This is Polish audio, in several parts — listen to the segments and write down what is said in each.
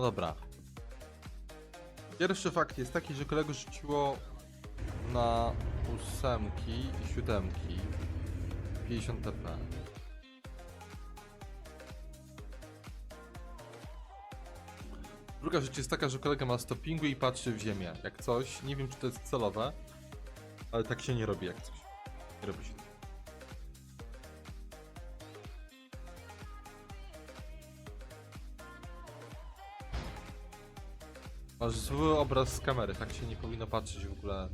No dobra. Pierwszy fakt jest taki, że kolego rzuciło na ósemki i siódemki 50 TP. Druga rzecz jest taka, że kolega ma stoppingu i patrzy w ziemię. Jak coś, nie wiem czy to jest celowe, ale tak się nie robi jak coś. Nie robi się. Masz zły obraz z kamery, tak się nie powinno patrzeć w ogóle.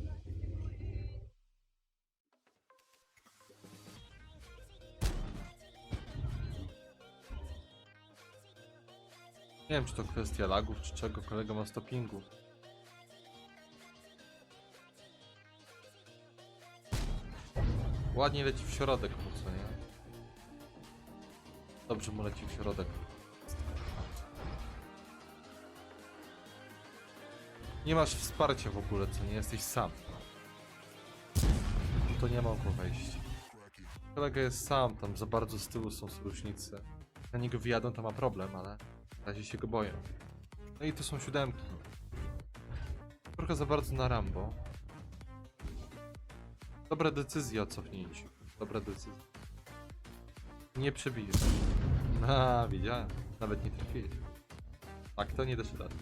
Nie wiem, czy to kwestia lagów, czy czego kolega ma stoppingu. Ładnie leci w środek, mu co nie? Dobrze mu leci w środek. Nie masz wsparcia w ogóle, co nie jesteś sam. To nie mogło wejść. Kolega jest sam, tam za bardzo z tyłu są sojusznicy. Na niego wyjadą, to ma problem, ale na razie się go boję. No i to są siódemki. Trochę za bardzo na Rambo. Dobra decyzja o cofnięciu. Dobra decyzja. Nie przebijesz. A, widziałem. Nawet nie trafiłeś. Tak to nie dasz rady.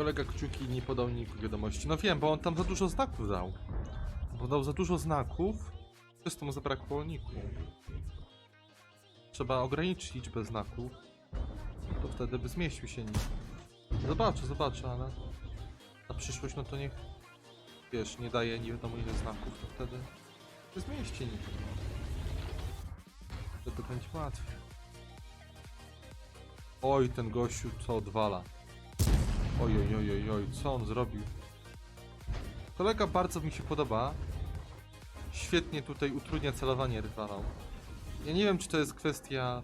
Kolega kciuki nie podał niku wiadomości. No wiem, bo on tam za dużo znaków dał. Bo dał za dużo znaków, przez to mu zabrakło niku. Trzeba ograniczyć liczbę znaków. To wtedy by zmieścił się nik. Zobaczę, zobaczę, ale na przyszłość no to niech wiesz, nie daje nie wiadomo ile znaków, to wtedy się zmieści nik. Wtedy będzie łatwiej. Oj, ten gościu co odwala. Oj, oj, oj, oj, oj, co on zrobił? Kolega bardzo mi się podoba. Świetnie tutaj utrudnia celowanie rywalom. Ja nie wiem, czy to jest kwestia...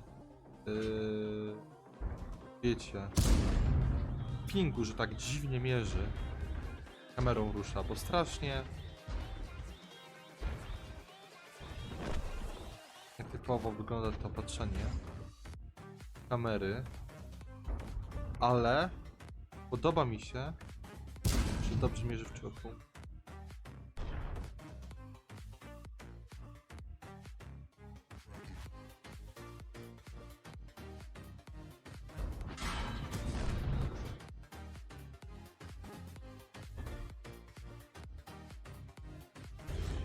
Yy, wiecie... Pingu, że tak dziwnie mierzy. Kamerą rusza, bo strasznie... Nietypowo wygląda to patrzenie. Kamery. Ale... Podoba mi się, że dobrze mierzy w czołku.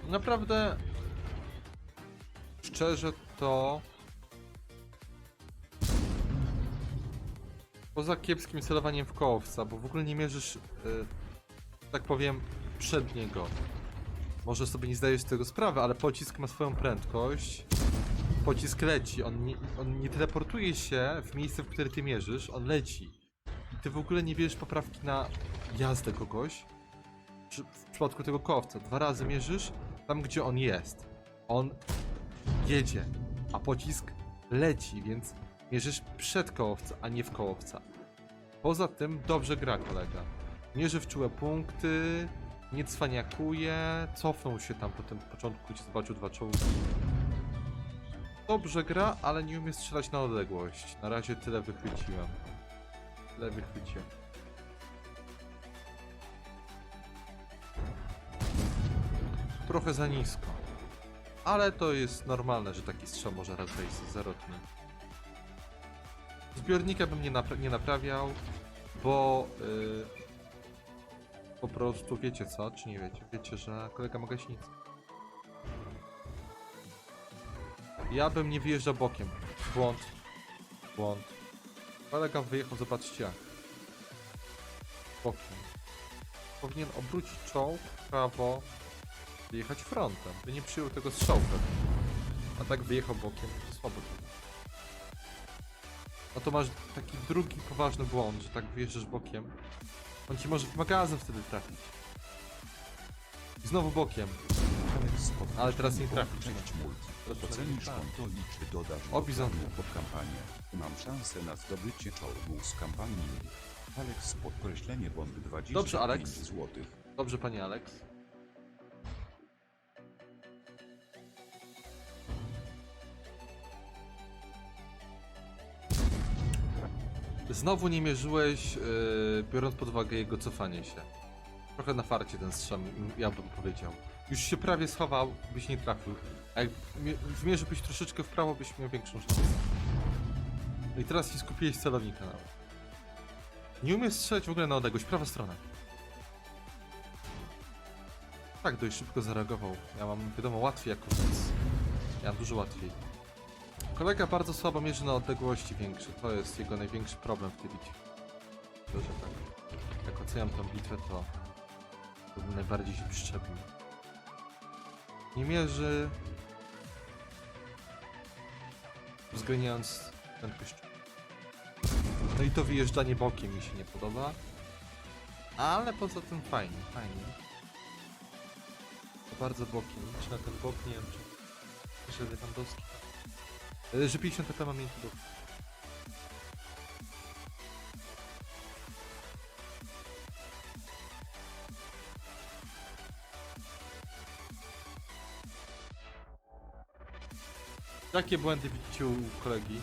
Naprawdę szczerze to Poza kiepskim celowaniem w kołowca, bo w ogóle nie mierzysz, y, tak powiem, przed niego. Może sobie nie zdajesz z tego sprawy, ale pocisk ma swoją prędkość. Pocisk leci, on nie, on nie teleportuje się w miejsce, w które ty mierzysz, on leci. I ty w ogóle nie bierzesz poprawki na jazdę kogoś. W przypadku tego kołowca, dwa razy mierzysz tam, gdzie on jest. On jedzie, a pocisk leci, więc mierzysz przed kołowca, a nie w kołowca. Poza tym dobrze gra kolega. Mierzy w czułe punkty, nie cwaniakuje, cofnął się tam po tym początku, gdzie zobaczył dwa czołgi. Dobrze gra, ale nie umie strzelać na odległość. Na razie tyle wychwyciłem. Tyle wychwyciłem. Trochę za nisko. Ale to jest normalne, że taki strzał może raczej z zerotny. Zbiornika bym nie, napra- nie naprawiał, bo yy, po prostu wiecie co, czy nie wiecie? Wiecie, że kolega ma gaśnicę. Ja bym nie wyjeżdżał bokiem. Błąd. Błąd. Kolega wyjechał, zobaczcie jak. Bokiem. Powinien obrócić czołg w prawo, wyjechać frontem, by nie przyjął tego pewnie. A tak wyjechał bokiem, słabo. No to masz taki drugi poważny błąd, że tak wyjeżdżasz bokiem. On ci może w magazyn wtedy trafić. I znowu bokiem. Ale teraz nie trafi. Multi. Teraz Ocenisz konto i czy dodasz O, do pod kampanię. Mam szansę na zdobycie czołgu z kampanii. Alex podkreślenie bond 25 Dobrze, Alex. złotych. Dobrze, panie Alex. Znowu nie mierzyłeś, yy, biorąc pod uwagę jego cofanie się. Trochę na farcie ten strzał, ja bym powiedział. Już się prawie schował, byś nie trafił. A jak mie- zmierzyłbyś troszeczkę w prawo, byś miał większą szansę. No i teraz nie skupiłeś celownika nawet. Nie umiesz strzelać w ogóle na odległość, prawa strona. Tak, dość szybko zareagował. Ja mam, wiadomo, łatwiej jako. Ja mam dużo łatwiej. Kolega bardzo słabo mierzy na odległości większe. To jest jego największy problem w tej bitwie. Tak. Jak oceniam tą bitwę, to, to bym najbardziej się przyczepił. Nie mierzy... uwzględniając prędkość. No i to wyjeżdżanie bokiem mi się nie podoba. Ale poza tym fajnie, fajnie. To bardzo bokiem. Czy na ten bok nie wiem, czy... Że Lewandowski... E, Że 50 TP mam. Jakie błędy widzicie u kolegi?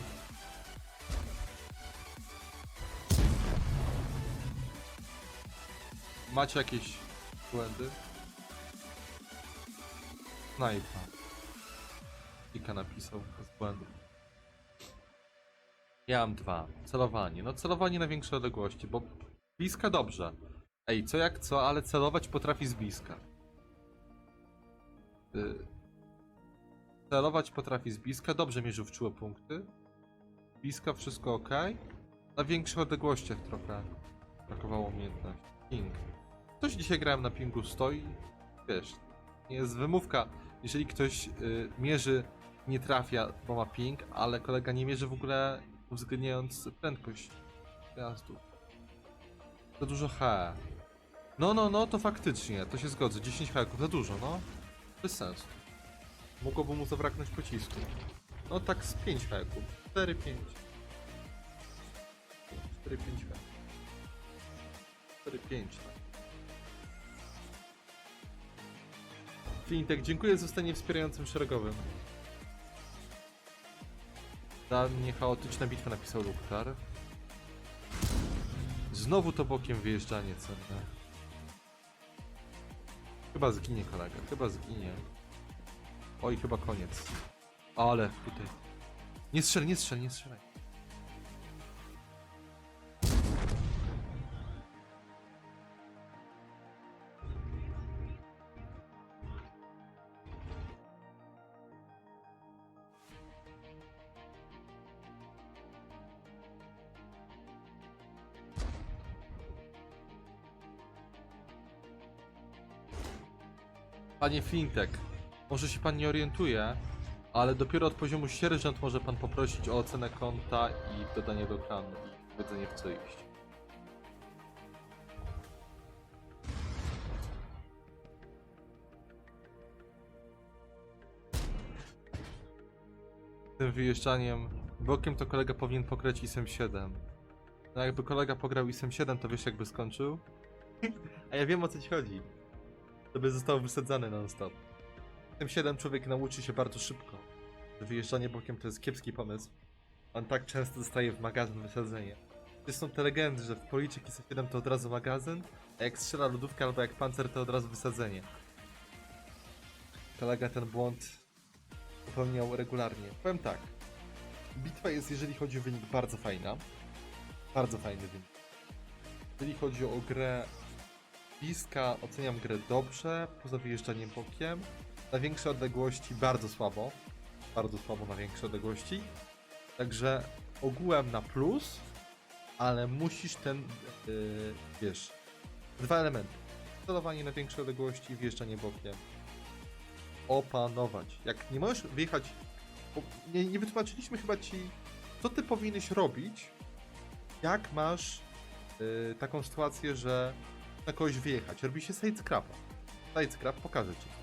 Macie jakieś błędy? Snajpa. Kika napisał z błędów. Ja mam dwa. Celowanie. No celowanie na większe odległości, bo bliska dobrze. Ej, co jak co, ale celować potrafi z bliska. Y... Celować potrafi z bliska, dobrze mierzył w czułe punkty. Bliska wszystko ok. Na większych odległościach trochę brakowało umiejętności. Ping. Coś dzisiaj grałem na pingu 100 i wiesz, nie jest wymówka. Jeżeli ktoś y, mierzy, nie trafia, bo ma ping, ale kolega nie mierzy w ogóle uwzględniając prędkość jazdu. Za dużo H. No, no, no, to faktycznie, to się zgodzę. 10 haków za dużo, no. Bez sensu. Mogłoby mu zabraknąć pocisku. No tak z 5 haków. 4, 5. 4, 5 haków. 4, 5, tak. Fintech, dziękuję za zostanie wspierającym szeregowym. Dla mnie chaotyczna bitwa napisał Luktar. Znowu to bokiem wyjeżdżanie cenne. Chyba zginie kolega, chyba zginie. Oj, chyba koniec. Ale tutaj. Nie strzel, nie strzel, nie strzelaj. Panie Fintech, może się pan nie orientuje, ale dopiero od poziomu sierżant może pan poprosić o ocenę konta i dodanie do klanu i powiedzenie w co iść. Tym wyjeżdżaniem bokiem to kolega powinien pograć ISM 7. No jakby kolega pograł ISM 7, to wiesz jakby skończył? A ja wiem o co ci chodzi. To by został wysadzany non-stop. Tym 7 człowiek nauczy się bardzo szybko. że Wyjeżdżanie bokiem to jest kiepski pomysł. On tak często dostaje w magazyn wysadzenie. Są te legendy, że w policzek jest 7 to od razu magazyn, a jak strzela lodówka albo jak pancer to od razu wysadzenie. Kolega ten błąd popełniał regularnie. Powiem tak. Bitwa jest, jeżeli chodzi o wynik, bardzo fajna. Bardzo fajny wynik. Jeżeli chodzi o grę bliska, oceniam grę dobrze, poza wyjeżdżaniem bokiem. Na większe odległości bardzo słabo. Bardzo słabo na większe odległości. Także ogółem na plus, ale musisz ten, yy, wiesz, dwa elementy. Celowanie na większe odległości wjeżdżanie bokiem. Opanować. Jak nie możesz wyjechać, nie, nie wytłumaczyliśmy chyba ci, co ty powinieneś robić, jak masz yy, taką sytuację, że na kogoś wyjechać. Robi się side scrapa. Side scrap pokażę ci.